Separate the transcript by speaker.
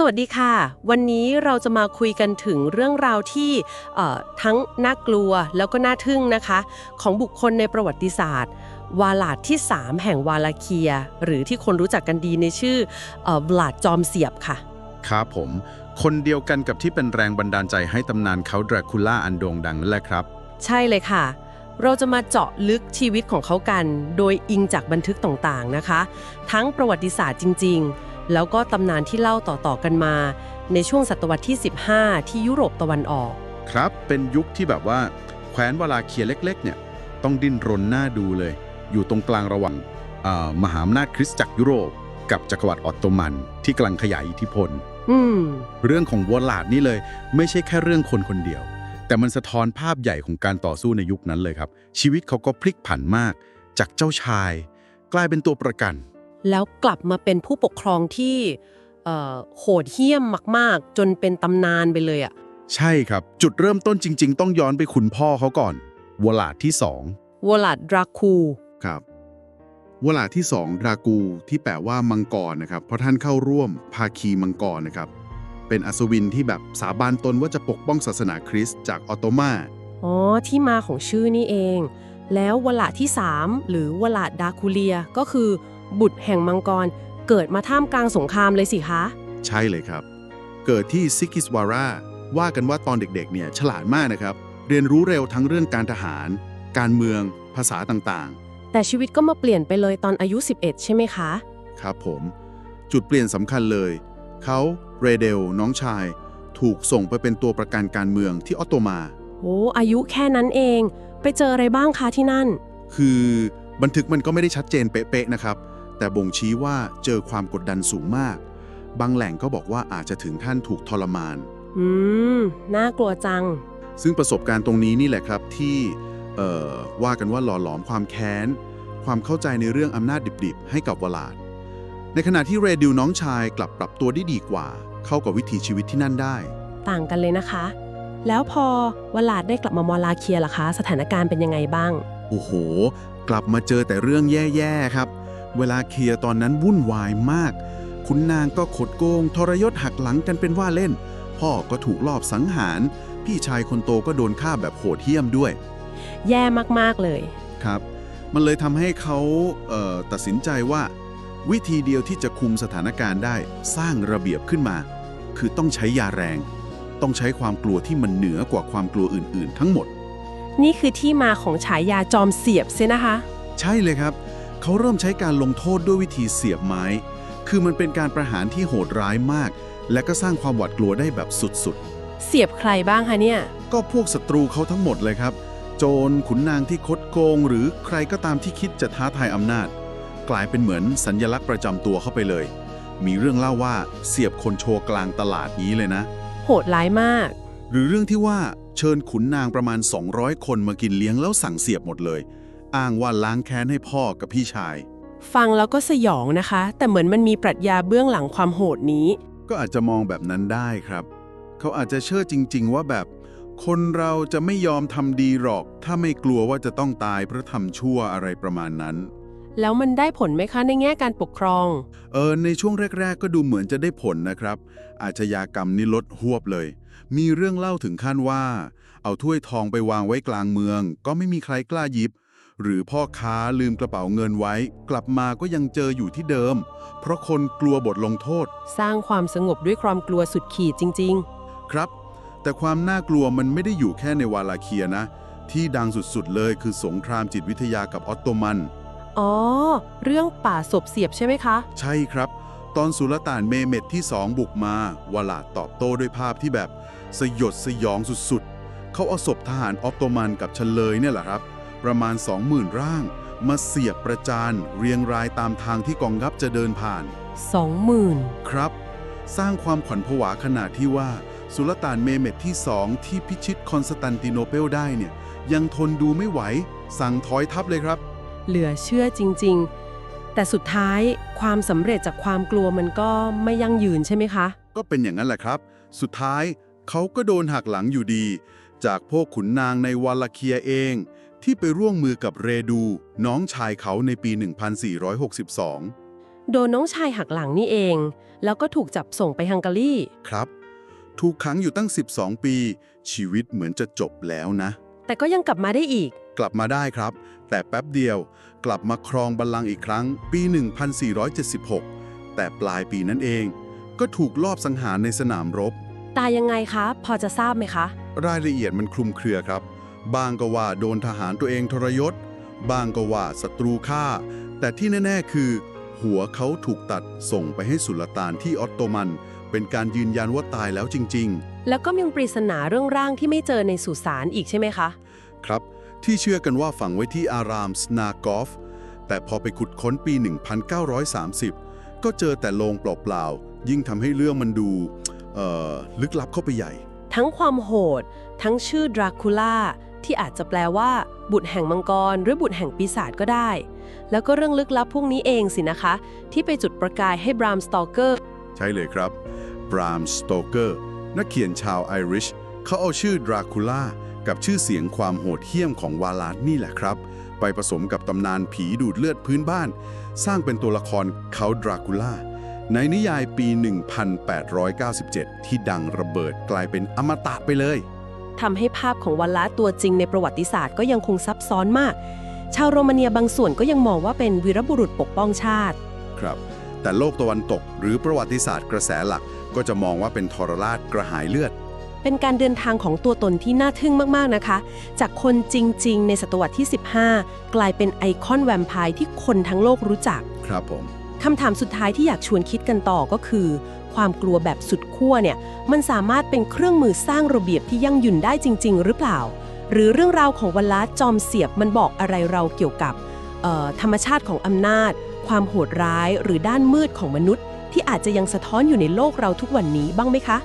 Speaker 1: สวัสดีค่ะ วันนี้เราจะมาคุยกันถึงเรื่องราวที่เอ่อทั้งน่ากลัวแล้วก็น่าทึ่งนะคะ ของบุคคลในประวัติศาสตร์ วาลาดที่ 3 แห่งวาลาเคีย หรือที่คนรู้จักกันดีในชื่อเอ่อวลาดจอมเสียบค่ะ
Speaker 2: ครับผม คนเดียวกันกับที่เป็นแรงบันดาลใจให้ตำนานเขาดราคูล่าอันโด่งดังนั่นแหละครับ
Speaker 1: ใช่เลยค่ะเราจะมาเจาะลึกชีวิตของเขากัน โดยอิงจากบันทึกต่างๆนะคะ ทั้งประวัติศาสตร์จริง ๆ แล้วก็ตำนานที่เล่าต่อๆกันมา ในช่วงศตวรรษที่ 15 ที่ยุโรปตะวันออก
Speaker 2: ครับ เป็นยุคที่แบบว่าแคว้นวาลาเคียเล็กๆ เนี่ย ต้องดิ้นรนหน้าดูเลย อยู่ตรงกลางระหว่างเอ่อมหาอำนาจคริสตจักรยุโรป กับจักรวรรดิออตโตมันที่กำลังขยายอิทธิพล
Speaker 1: อืม
Speaker 2: เรื่องของวอลลาดนี่เลย ไม่ใช่แค่เรื่องคนคนเดียว แต่มันสะท้อนภาพใหญ่ของการต่อสู้ในยุคนั้นเลยครับ ชีวิตเขาก็พลิกผันมาก จากเจ้าชาย กลายเป็นตัวประกัน
Speaker 1: แล้วกลับมาเป็นผู้ปกครองที่เอ่อโหดเหี้ยมมาก ๆ จนเป็นตำนานไปเลยอะ
Speaker 2: ใช่ครับ จุดเริ่มต้นจริง ๆ ต้องย้อนไปคุณพ่อเขาก่อนวอลลาดที่สอง
Speaker 1: วลาดดราคู
Speaker 3: ครับวลาที่2ดรากูที่แปลว่ามังกรนะครับ เพราะท่านเข้าร่วมภาคีมังกรนะครับ เป็นอัศวินที่แบบสาบานตนว่าจะปกป้องศาสนาคริสต์จากออตโตมา
Speaker 1: อ๋อ ที่มาของชื่อนี่เอง แล้ววลาดที่ 3 หรือวลาดดาคูเลียก็คือ บุตรแห่งมังกร เกิดมาท่ามกลางสงครามเลยสิคะ
Speaker 3: ใช่เลยครับ เกิดที่ซิกิสวาราว่ากันว่าตอนเด็กๆ เนี่ยฉลาดมากนะครับ เรียนรู้เร็วทั้งเรื่องการทหาร การเมือง ภาษาต่าง
Speaker 1: แต่ชีวิตก็มาเปลี่ยนไปเลยตอนอายุ 11 ใช่ไหมคะ
Speaker 3: ๆ ครับผม จุดเปลี่ยนสำคัญเลย เขาเรเดลน้องชาย ถูกส่งไปเป็นตัวประกันการเมืองที่ออตโตมา
Speaker 1: โอ้อายุแค่นั้นเอง ไปเจออะไรบ้างคะที่นั่น
Speaker 3: คือบันทึกมันก็ไม่ได้ชัดเจนเป๊ะๆนะครับ แต่บ่งชี้ว่าเจอความกดดันสูงมาก บางแหล่งก็บอกว่าอาจจะถึงท่านถูกทรมาน
Speaker 1: อืม น่ากลัวจัง
Speaker 3: ซึ่งประสบการณ์ตรงนี้นี่แหละครับที่เอ่อว่ากันว่าหล่อหลอมความแค้น ความเข้าใจในเรื่องอำนาจดิบๆ ให้กับวลาด ในขณะที่เรดิวน้องชายกลับปรับตัวได้ดีกว่า เข้ากับวิถีชีวิตที่นั่นได้
Speaker 1: ต่างกันเลยนะคะ แล้วพอวลาดได้กลับมามอลาเคียล่ะคะ สถานการณ์เป็นยังไงบ้าง
Speaker 3: โอ้โห กลับมาเจอแต่เรื่องแย่ๆครับ เวลาเคลียร์ตอนนั้นวุ่นวายมาก คุณนางก็ขดโกง ทรยศหักหลังกันเป็นว่าเล่น พ่อก็ถูกลอบสังหาร พี่ชายคนโตก็โดนฆ่าแบบโหดเหี้ยมด้วย
Speaker 1: แย่มากๆเลย
Speaker 3: ครับ มันเลยทำให้เขาเอ่อตัดสินใจว่า วิธีเดียวที่จะคุมสถานการณ์ได้สร้างระเบียบขึ้นมา คือต้องใช้ยาแรง ต้องใช้ความกลัวที่มันเหนือกว่าความกลัวอื่น ๆ ทั้งหมด
Speaker 1: นี่คือที่มาของฉายาจอมเสียบเซนะคะ
Speaker 3: ใช่เลยครับ เขาเริ่มใช้การลงโทษด้วยวิธีเสียบไม้ คือมันเป็นการประหารที่โหดร้ายมาก และก็สร้างความหวาดกลัวได้แบบสุด
Speaker 1: เสียบใครบ้างคะเนี่ย
Speaker 3: ๆ ก็พวกศัตรูเขาทั้งหมดเลยครับ โจรขุนนางที่คดโกง หรือใครก็ตามที่คิดจะท้าทายอำนาจ กลายเป็นเหมือนสัญญลักษณ์ประจำตัวเข้าไปเลย มีเรื่องเล่าว่าเสียบคนโชว์กลางตลาดนี้เลยนะ
Speaker 1: โหดร้ายมาก
Speaker 3: หรือเรื่องที่ว่าเชิญขุนนางประมาณ 200 คนมากินเลี้ยงแล้วสั่งเสียบหมดเลย อ้างว่าล้างแค้นให้พ่อกับพี่ชาย
Speaker 1: ฟังแล้วก็สยองนะคะ แต่เหมือนมันมีปรัชญาเบื้องหลังความโหดนี้
Speaker 3: ก็อาจจะมองแบบนั้นได้ครับ เขาอาจจะเชื่อจริง ๆ ว่าแบบ คนเราจะไม่ยอมทำดีหรอก ถ้าไม่กลัวว่าจะต้องตายเพราะทำชั่วอะไรประมาณนั้น
Speaker 1: แล้วมันได้ผลไหมคะในแง่การปกครอง
Speaker 3: เออในช่วงแรก ๆ ก็ดูเหมือนจะได้ผลนะครับ อาชญากรรมนี่ลดหวบเลย มีเรื่องเล่าถึงขั้นว่า เอาถ้วยทองไปวางไว้กลางเมือง ก็ไม่มีใครกล้าหยิบ หรือพ่อค้าลืมกระเป๋าเงินไว้ กลับมาก็ยังเจออยู่ที่เดิม เพราะคนกลัวบทลงโทษ
Speaker 1: สร้างความสงบด้วยความกลัวสุดขีดจริง
Speaker 3: ครับ แต่ความน่ากลัวมันไม่ได้อยู่แค่ในวาลาเคียนะ ที่ดังสุดๆเลยคือสงครามจิตวิทยากับออตโตมัน
Speaker 1: ๆอ๋อ เรื่องป่าศพเสียบใช่ไหมคะ
Speaker 3: ใช่ครับ ตอนสุลต่านเมเมดที่สองบุกมาวาลาดตอบโต้ด้วยภาพที่แบบ สยดสยองสุดๆเขาเอาศพทหารออตโตมันกับเฉลยเนี่ยแหละครับ ประมาณ 20,000 ร่าง มาเสียบประจานเรียงรายตามทางที่กองทัพจะเดินผ่าน
Speaker 1: 20,000
Speaker 3: ครับ สร้างความขวัญผวาขนาดที่ว่า สุลต่านเมเมดที่สองที่พิชิตคอนสแตนติโนเปลได้เนี่ยยังทนดูไม่ไหว สั่งถอยทัพเลยครับ
Speaker 1: เหลือเชื่อจริง ๆ แต่สุดท้ายความสำเร็จจากความกลัวมันก็ไม่ยั่งยืนใช่ไหมคะ
Speaker 3: ก็เป็นอย่างนั้นแหละครับ สุดท้ายเขาก็โดนหักหลังอยู่ดี จากพวกขุนนางในวาลาเคียเอง ที่ไปร่วมมือกับเรดู น้องชายเขาในปี 1462
Speaker 1: โดนน้องชายหักหลังนี่เอง แล้วก็ถูกจับส่งไปฮังการี
Speaker 3: ครับ ถูกขังอยู่ตั้ง 12 ปี ชีวิตเหมือนจะจบแล้วนะ
Speaker 1: แต่ก็ยังกลับมาได้อีก
Speaker 3: กลับมาได้ครับ แต่แป๊บเดียวกลับมาครองบัลลังก์อีกครั้ง ปี 1476 แต่ปลายปีนั้นเอง ก็ถูกลอบสังหารในสนามรบ
Speaker 1: ตายยังไงคะ พอจะทราบไหมคะ
Speaker 3: รายละเอียดมันคลุมเครือครับ บางก็ว่าโดนทหารตัวเองทรยศ บางก็ว่าศัตรูฆ่า แต่ที่แน่ ๆ คือ หัวเขาถูกตัดส่งไปให้สุลต่านที่ออตโตมัน เป็นการยืนยันว่าตายแล้วจริง
Speaker 1: แล้วก็ยังปริศนาเรื่องร่างที่ไม่เจอในสุสานอีกใช่ไหมคะ
Speaker 3: ๆครับ ที่เชื่อกันว่าฝังไว้ที่อารามสนากอฟ แต่พอไปขุดค้นปี 1930 ก็เจอแต่โลงเปล่าๆ ยิ่งทำให้เรื่องมันดูเอ่อลึกลับเข้าไปใหญ่
Speaker 1: ทั้งความโหด ทั้งชื่อดราคูล่า ที่อาจจะแปลว่า บุตรแห่งมังกร หรือบุตรแห่งปีศาจก็ได้ แล้วก็เรื่องลึกลับพวกนี้เองสินะคะ ที่ไปจุดประกายให้บรามสตอเกอร์
Speaker 3: ใช่เลยครับบรามสโตเกอร์นักเขียนชาวไอริชเขาเอาชื่อดราคูล่ากับชื่อเสียงความโหดเหี้ยมของวาลาดนี่แหละครับ ไปผสมกับตำนานผีดูดเลือดพื้นบ้าน สร้างเป็นตัวละครเขาดราคูล่าในนิยายปี 1897 ที่ดังระเบิดกลายเป็นอมตะไปเลย
Speaker 1: ทำให้ภาพของวัลละตัวจริงในประวัติศาสตร์ก็ยังคงซับซ้อนมาก ชาวโรมาเนียบางส่วนก็ยังมองว่าเป็นวีรบุรุษปกป้องชาติ
Speaker 3: ครับ แต่โลกตะวันตกหรือประวัติศาสตร์กระแสหลักก็จะมองว่าเป็นทรราชกระหายเลือด
Speaker 1: เป็นการเดินทางของตัวตนที่น่าทึ่งมากๆนะคะ จากคนจริง ๆ ในศตวรรษที่ 15 กลายเป็นไอคอนแวมไพร์ที่คนทั้งโลกรู้จัก
Speaker 3: ครับผม
Speaker 1: คำถามสุดท้ายที่อยากชวนคิดกันต่อก็คือ ความกลัวแบบสุดขั้วเนี่ย มันสามารถเป็นเครื่องมือสร้างระเบียบที่ยั่งยืนได้จริง ๆ หรือเปล่า หรือเรื่องราวของวัลลัสจอมเสียบมันบอกอะไรเราเกี่ยวกับธรรมชาติของอำนาจ ความโหดร้าย หรือด้านมืดของมนุษย์ ที่อาจจะยังสะท้อนอยู่ในโลกเราทุกวันนี้บ้างไหมคะ